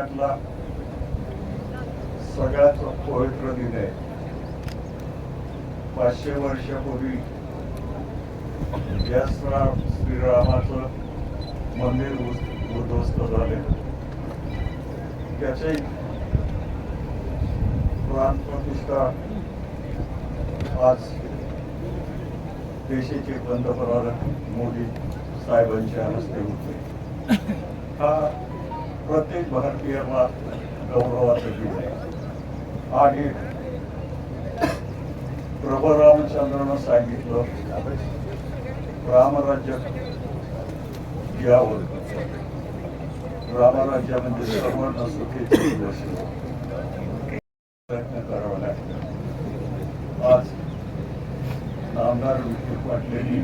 त्यातला सगळ्यात पवित्र दिन आहे. पाचशे वर्षापूर्वी या श्रा- श्रीरामाचं मंदिर उद्ध्वस्त झाले. त्याचे प्राण प्रतिष्ठा आज देशाचे पंतप्रधान मोदी साहेबांच्या हस्ते होते. हा प्रत्येक भारतीयाला गौरवाचं गीत आहे. आणि गीत प्रभरामचंद्रनं सांगितलं रामराज्य ज्यावर. रामराज्य म्हणजे सर्वांना सुखीचे प्रयत्न करावा लागतो आज नामदार विखे पाटलेंनी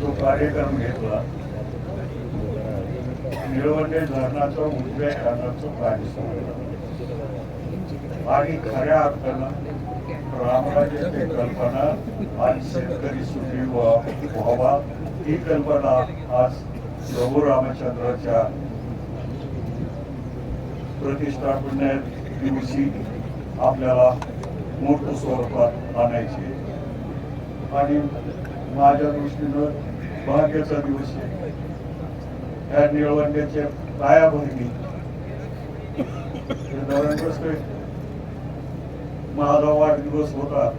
जो कार्यक्रम घेतला निळवंडे धरणाचं उजव्या कानाचं पाणी आणि खऱ्या अर्थानं रामराज्याची कल्पना आणि शेतकरी सुखी व्हा- व्हावा ही कल्पना आज प्रभू रामचंद्राच्या प्रतिष्ठापने दिवशी आपल्याला मोठं स्वरूपात आणायची आणि माझ्या दृष्टीनं भाग्याचा दिवस आहे. या निळवंड्याच्या पायाभरणी हे माझा वाढदिवस होता.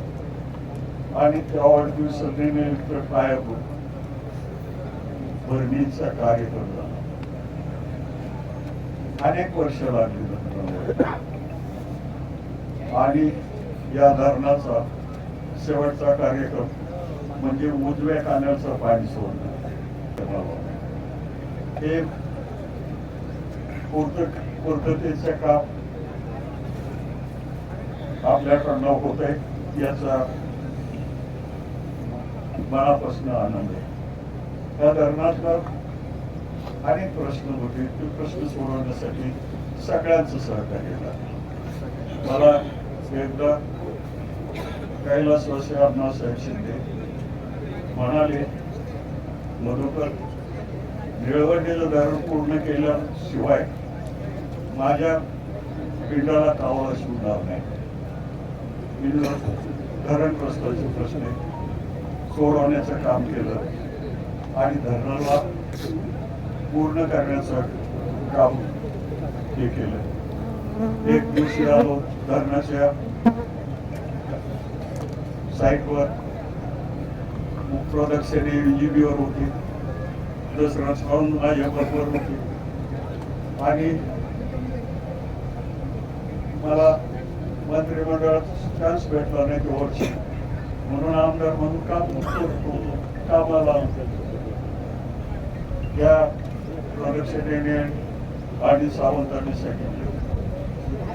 आणि त्या वाढदिवसानिमित्त पायाभूत भरणीचा कार्यक्रम झाला. अनेक वर्ष लागली आणि या धरणाचा शेवटचा कार्यक्रम म्हणजे उजव्या कानाचा पाणी सोडणं. हे पूर्ततेचे काम आपल्याकडनं होत आहे याचा मनापासून आनंद आहे. त्या धरणातलं अनेक प्रश्न होते. ते प्रश्न सोडवण्यासाठी सगळ्यांचं सहकार्य लागलं. मला एकदा कैलासवासी अण्णासाहेब शिंदे म्हणाले मधुकर निळवंडीचं धरण पूर्ण केल्याशिवाय माझ्या पिंडाला कावळा शिवणार नाही. मी धरण प्रश्नाचे प्रश्न सोडवण्याचं काम केलं आणि धरणाला पूर्ण करण्याचं काम हे केलं. एक दिवशी आलो धरणाच्या साईटवर प्रदक्षिणे विजीबीवर होती. दसरा श्रावण माझ्या बरोबर होती आणि मला मंत्रिमंडळात चान्स भेटला नाही तो वर्ष. म्हणून आमदार म्हणून काम करतो कामाला या प्रदक्षिणेने आणि सावंतांनी सांगितले.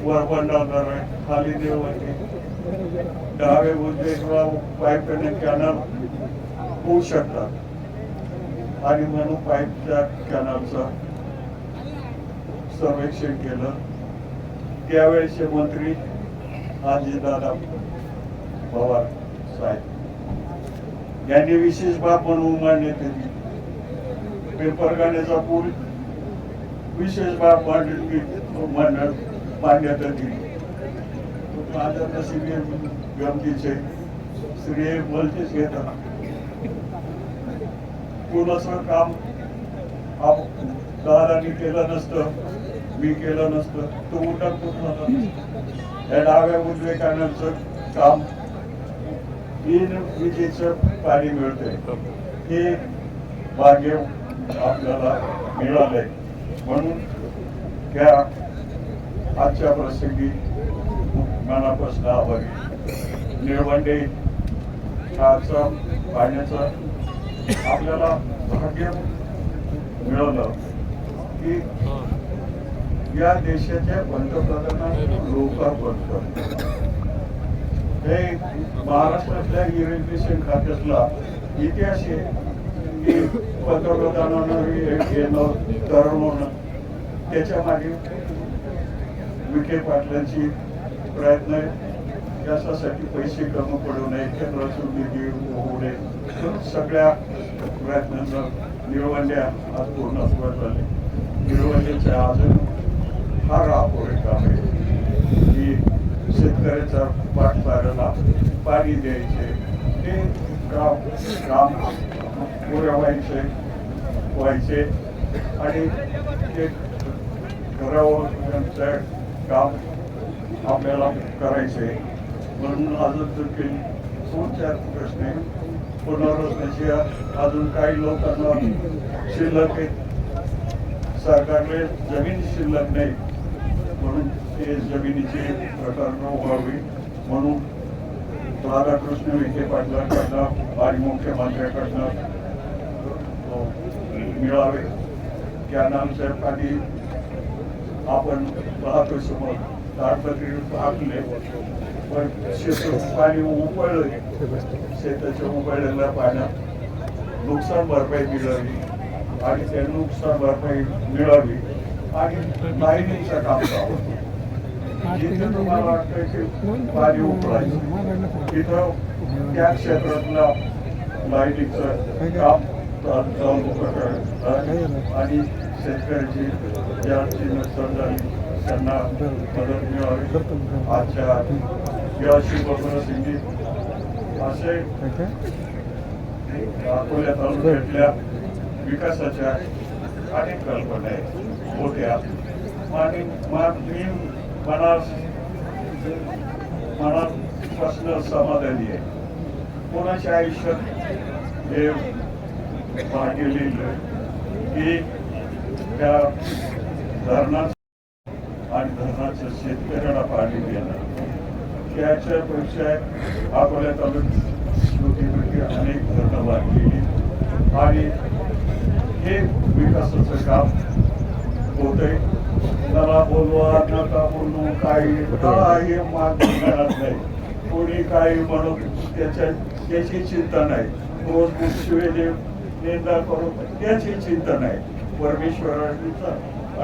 वर बंडाळणार आहे खाली देव आहे. डावे उजवे किंवा पाईप कनेक्ट कॅनल होऊ शकतात. आणि म्हणून पाईप त्या कॅनलचा सर्वेक्षण केलं. त्यावेळेचे मंत्री आजीदादा पवार साहेब. यांनी विशेष बाब म्हणून मांडण्यात येते पेपरगाण्याचा पूल विशेष बाब मांडली मांडण्यात मांडण्यात येते माझ्या नशिबी गमतीचे श्रेय बोलतेच घेतात कोणाचं काम आप- केलं नसतं मी केलं नसतं तो उलटा झाला या डाव्या उजव्या कानाचं काम तीन विजेचं पाणी मिळते हे भाग्य आपल्याला मिळालंय. म्हणून त्या आजच्या प्रसंगी मनापासून आभारी. निळवंडे चहाचा आपल्याला भाग्य मिळवलं की या देशाच्या पंतप्रधानांना लोकार्पण करतो हे महाराष्ट्रातल्या इरिगेशन खात्यातला इतिहास आहे की पंतप्रधानानं हे घेणं त्याच्यामागे विखे पाटलांची प्रयत्न आहे. त्याच्यासाठी पैसे कमी पडू नये केंद्रातून निधी होऊ नये. सगळ्या प्रयत्नांना निळवंड्या आज पूर्ण झाले. निळवंड्याच्या अजून फार अपोरेट काम आहे. की शेतकऱ्याच्या पाठसाऱ्याला पाणी द्यायचे ते काम काम पुरे व्हायचे व्हायचे. आणि ते घरावर त्यांचं काम आपल्याला करायचे. म्हणून अजून तुमची दोन चार प्रश्न आहे. पुनर्वसनाची अजून काही लोकांना शिल्लक सरकारने जमीन शिल्लक नाही. म्हणून ते जमिनीचे प्रकरण व्हावी. म्हणून राधाकृष्ण विखे पाटलांकडनं हो, आणि मुख्यमंत्र्यांकडनं मिळावे. त्यांना आमच्यासाठी आपण पाहतो समोर. ताडपत्री टाकले. पण शेतात पाणी उकळलं शेताच्या उकळलेल्या पाण्यात नुकसान भरपाई मिळावी आणि त्या नुकसान भरपाई मिळावी आणि लाईनीचं काम करावं जिथे तुम्हाला वाटतं की पाणी उकळायचं तिथं त्या क्षेत्रातला लाईनीचं काम चालू करायचं आणि शेतकऱ्याची ज्यांची नुकसान झाली त्यांना मदत मिळावी आजच्या या शिवप्रसिद्धी असे अकोल्या तालुक्यातल्या विकासाच्या अनेक कल्पना आहेत. होत्या आणि मा- मी मनात मनापासून समाधानी आहे. कोणाच्या आयुष्यात हे भाग्य लिहिलं की त्या धरणात आणि धरणाचं शेतकऱ्याला पाणी देणं. त्याच्यापेक्षा अकोल्या तालुक्यात अनेक धरणं बांधलेली आणि हे विकासाचं काम आहे त्याला बोलवा नका बोलू काही काही मागणी करत नाही. कोणी काही म्हणून त्याच्या त्याची चिंता नाही. रोज शिवेने निंदा करून त्याची चिंता नाही. परमेश्वराचा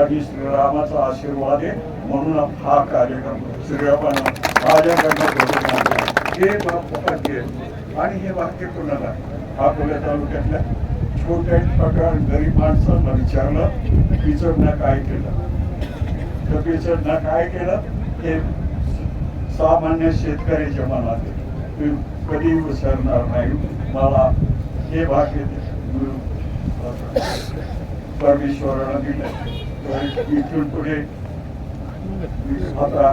आणि श्रीरामाचा आशीर्वाद आहे. म्हणून हा कार्यक्रम श्रीरामानं माझ्याकडनं हे भाग्य आणि हे वाक्य कोणाला? अकोल्या तालुक्यातल्या छोट्या प्रकार गरीब माणसांना विचारलं पिचडनं काय केलं? तर पिचडनं काय केलं? हे सामान्य शेतकऱ्याच्या मनात मी कधी विसरणार नाही. मला हे भाग्य परमेश्वरानं दिलं. इथून पुढे आता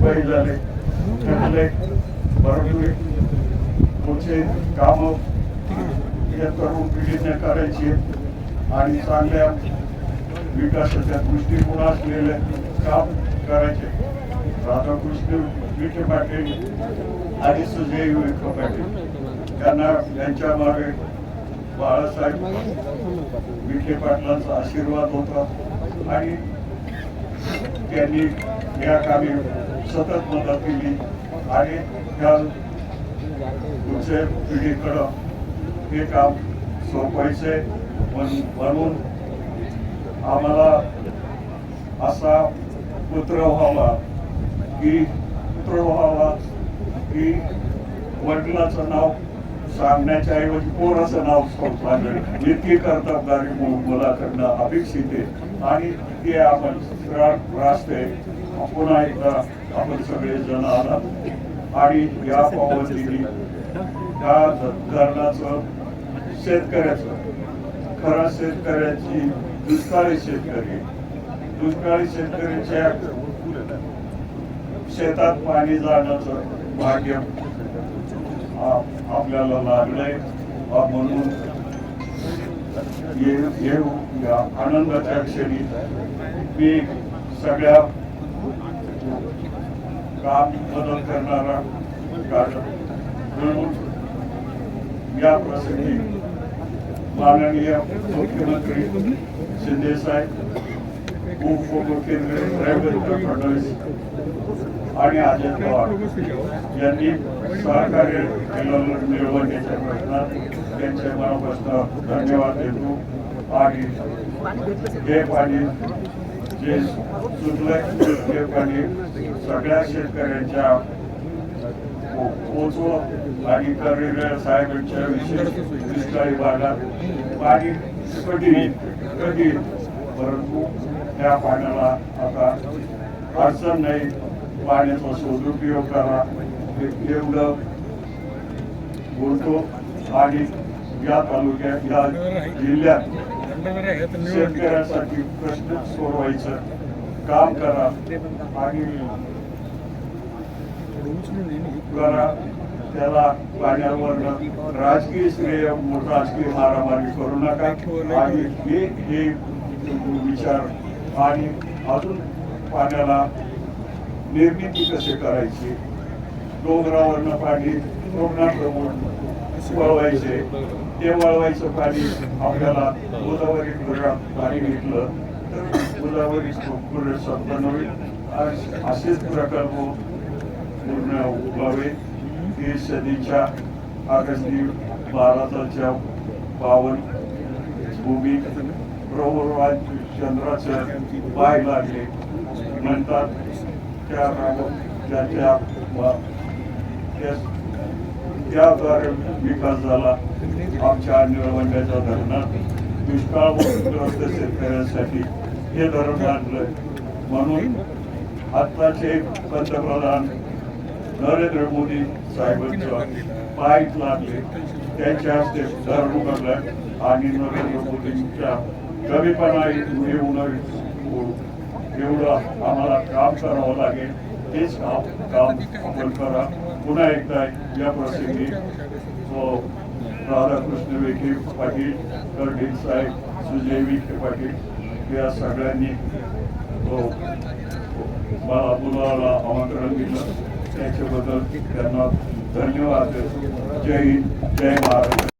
वय झाले ठरले बरोबर पुढचे काम या तरुण पिढीने करायची आणि चांगल्या विकासाच्या दृष्टिकोन असलेले काम करायचे राधाकृष्ण विखे पाटील आणि सुजय विखे पाटील. त्यांना यांच्या मागे बाळासाहेब विखे पाटलांचा आशीर्वाद होता. आणि त्यांनी या कामी सतत मदत केली आणि त्या पुढच्या पिढीकडं हे काम सोपवायचे म्हणून आम्हाला असा पुत्र व्हावा की पुत्र व्हावा की वडिलाचं नाव सांगण्याच्या ऐवजी पोराचं नाव सांगेल इतकी कर्तबदारी मु- मुलाकडनं अपेक्षित आहे. आणि ते आपण रास्ते पुन्हा एकदा आपण सगळे जण आलात. आणि या पावतीने त्या ध- धरणाचं शेतकऱ्याचं खरा शेतकऱ्याची दुष्काळी शेतकरी दुष्काळी शेतकऱ्याच्या शेतात पाणी जाण्याचं भाग्य आपल्याला लागलंय. म्हणून ये- या आनंदाच्या क्षणी मी सगळ्या काम मदत करणारा म्हणून या प्रसंगी माननीय मुख्यमंत्री शिंदे साहेब उपमुख्यमंत्री देवेंद्र फडणवीस आणि अजित पवार यांनी सहकार्य केलं निवडणुकीच्या त्यांचे त्यांच्या मनापासून धन्यवाद देतो. आणि हे पाणी जे सुटलंय ते पाणी सगळ्या शेतकऱ्यांच्या पोचव. आणि करिअर साहेबांच्या विशेष दुष्काळी भागात पाणी कधी कधी परंतु त्या पाण्याला आता अडचण नाही. पाण्याचा सदुपयोग करा. एवढं बोलतो. आणि या तालुक्यात या जिल्ह्यात शेतकऱ्यासाठी प्रश्न सोडवायचं. काम करा आणि करा. त्याला पाण्यावर राजकीय श्रेय राजकीय मारामारी करू नका. आणि हे हे विचार आणि अजून पाण्याला निर्मिती कसे करायची? डोंगरावरनं पाणी डोंगरात वळवायचे ते वळवायचं पाणी आपल्याला गोदावरी खोऱ्यात पाणी भेटलं तर गोदावरी पुरेसा बनवेल आणि असेच प्रकल्प पूर्ण व्हावे हे सदीच्या आगस्ती भारताच्या पावन भूमी प्रभुराज चंद्राचं पाय लागले. म्हणतात त्या त्याच्या त्या- त्याद्वारे विकास झाला आमच्या निळवंड्याच्या धरणात दुष्काळग्रस्त शेतकऱ्यांसाठी हे धरण आणलं म्हणून आत्ताचे पंतप्रधान नरेंद्र मोदी साहेबांच्या पाईप लागले. त्यांच्या हस्ते धरण उघडलं आणि नरेंद्र मोदींच्या कमीपणा येऊ नये एवढं आम्हाला काम करावं लागेल. तेच काम आपण करा. पुन्हा एकदा या प्रसंगी हो, राधाकृष्ण विखे पाटील कर्डिल साहेब सुजय विखे पाटील या सगळ्यांनी हो, मला बोलावाला आमंत्रण दिलं. त्याच्याबद्दल त्यांना धन्यवाद देतो. जय हिंद जय महाराष्ट्र.